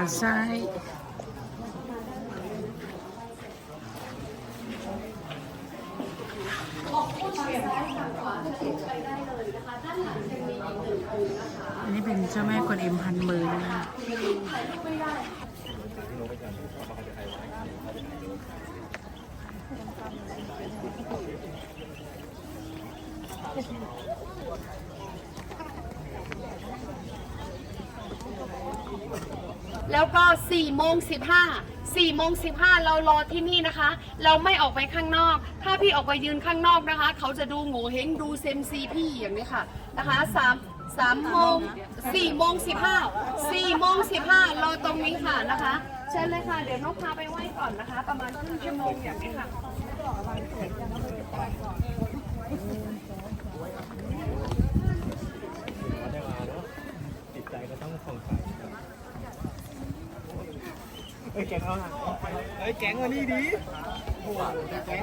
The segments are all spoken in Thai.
าซ้ายอันนี้เป็นเจ้าแม่กวนอิมพันมือนะคะ แล้วก็4โมงสิบห้าสี่โมงสิบห้าเรารอที่นี่นะคะ เราไม่ออกไปข้างนอก ถ้าพี่ออกไปยืนข้างนอกนะคะ เขาจะดูโง่เฮงดูเซมซีพี่อย่างนี้ค่ะนะคะสามสามโมงสี่โมงสิบห้าสี่โมงสิบห้ารอตรงนี้ค่ะนะคะเชิญเลยค่ะ เดี๋ยวน้องพาไปไหว้ก่อนนะคะ ประมาณครึ่งชั่วโมงอย่างนี้ค่ะ ได้มาเนาะจิตใจก็ต้องผ่องใสเอ้ยแกงเอาหน่ะเอ้ยแกงอันนี้ดีแกง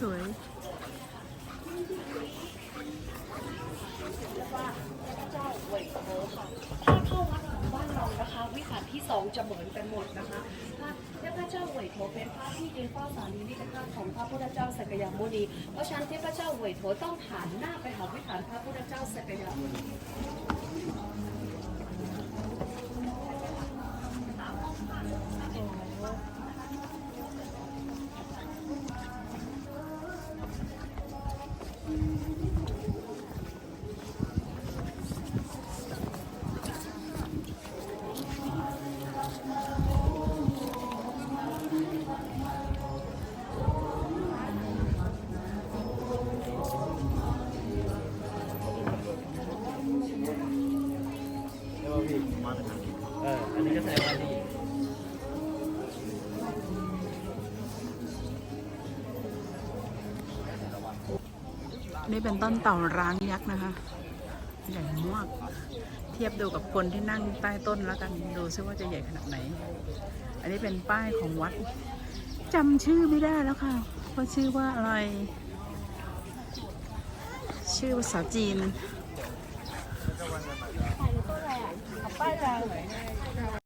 สวยถ้าเข้าวัดของบ้านเรานะคะ วิหารที่สองจะเหมือนกันหมดนะคะพระ เทพเจ้าเหวยโถเป็นพระที่ยืนเฝ้าสารีริกธาตุของพระพุทธเจ้าสักยมุนี เพราะฉะนั้นเทพเจ้าเหวยโถต้องหันหน้าไปหาวิหารพระพุทธเจ้าสักยา ออันนี้ก็แสดงว่าดีนี่เป็นต้นเต่าร้างยักษ์นะคะใหญ่มากเทียบดูกับคนที่นั่งใต้ต้นแล้วกันดูซิว่าจะใหญ่ขนาดไหน อันนี้เป็นป้ายของวัดจำชื่อไม่ได้แล้วค่ะว่าชื่อว่าอะไร ชื่อภาษาจีน